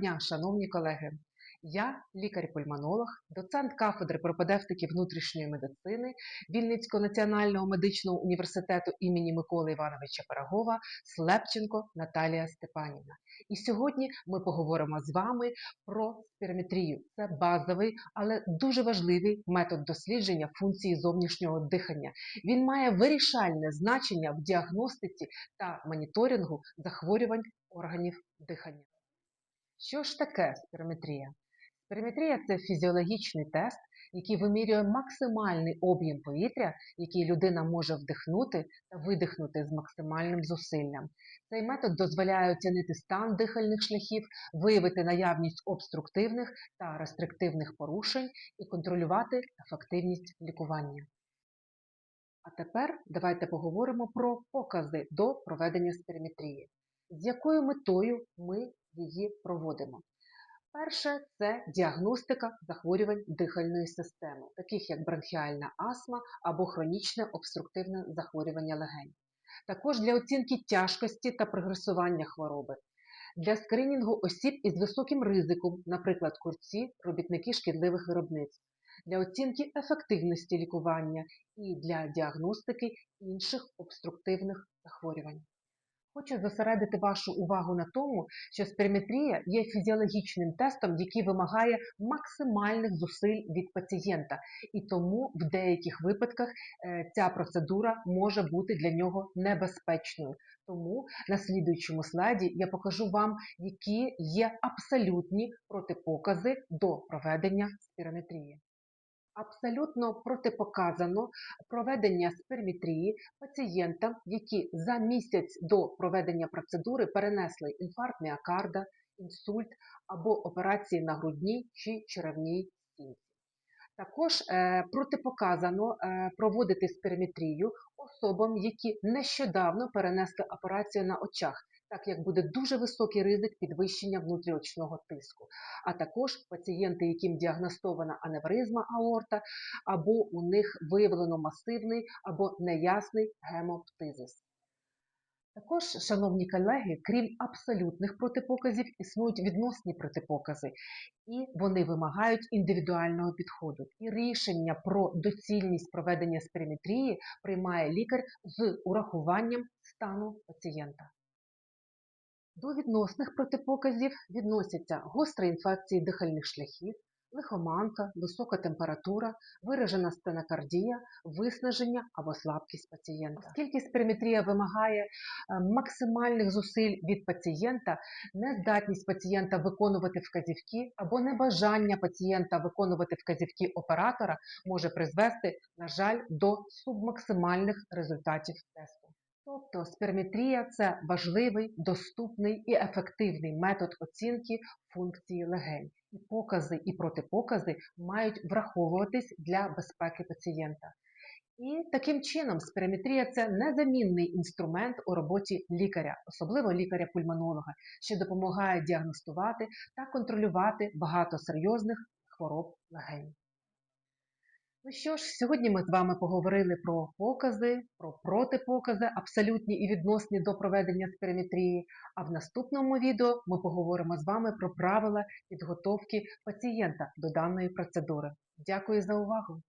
дня, шановні колеги! Я лікар-пульмонолог, доцент кафедри пропедевтики внутрішньої медицини Вінницького національного медичного університету імені Миколи Івановича Пирогова Слепченко Наталія Степанівна. І сьогодні ми поговоримо з вами про спірометрію. Це базовий, але дуже важливий метод дослідження функції зовнішнього дихання. Він має вирішальне значення в діагностиці та моніторингу захворювань органів дихання. Що ж таке спірометрія? Спірометрія – це фізіологічний тест, який вимірює максимальний об'єм повітря, який людина може вдихнути та видихнути з максимальним зусиллям. Цей метод дозволяє оцінити стан дихальних шляхів, виявити наявність обструктивних та рестриктивних порушень і контролювати ефективність лікування. А тепер давайте поговоримо про покази до проведення спірометрії. З якою метою ми її проводимо? Перше це діагностика захворювань дихальної системи, таких як бронхіальна астма або хронічне обструктивне захворювання легень. Також для оцінки тяжкості та прогресування хвороби, для скринінгу осіб із високим ризиком, наприклад, курці, робітники шкідливих виробництв, для оцінки ефективності лікування і для діагностики інших обструктивних захворювань. Хочу зосередити вашу увагу на тому, що спірометрія є фізіологічним тестом, який вимагає максимальних зусиль від пацієнта, і тому в деяких випадках е, ця процедура може бути для нього небезпечною. Тому на слідуючому слайді я покажу вам, які є абсолютні протипокази до проведення спірометрії. Абсолютно протипоказано проведення спермітрії пацієнтам, які за місяць до проведення процедури перенесли інфаркт міокарда, інсульт або операції на грудній чи черевній стінці. Також е, протипоказано е, проводити спермітрію особам, які нещодавно перенесли операцію на очах, так як буде дуже високий ризик підвищення внутріочного тиску, а також пацієнти, яким діагностована аневризма аорта, або у них виявлено масивний або неясний гемоптизис. Також, шановні колеги, крім абсолютних протипоказів, існують відносні протипокази, і вони вимагають індивідуального підходу. І рішення про доцільність проведення спірометрії приймає лікар з урахуванням стану пацієнта. До відносних протипоказів відносяться гострі інфекції дихальних шляхів, лихоманка, висока температура, виражена стенокардія, виснаження або слабкість пацієнта. Оскільки спірометрія вимагає е, максимальних зусиль від пацієнта, нездатність пацієнта виконувати вказівки або небажання пацієнта виконувати вказівки оператора може призвести, на жаль, до субмаксимальних результатів тесту. Тобто сперметрія це важливий, доступний і ефективний метод оцінки функції легень. І покази і протипокази мають враховуватись для безпеки пацієнта. І таким чином спірометрія це незамінний інструмент у роботі лікаря, особливо лікаря-пульмонолога, що допомагає діагностувати та контролювати багато серйозних хвороб легень. Ну що ж, сьогодні ми з вами поговорили про покази, про протипокази, абсолютні і відносні до проведення спірометрії. А в наступному відео ми поговоримо з вами про правила підготовки пацієнта до даної процедури. Дякую за увагу!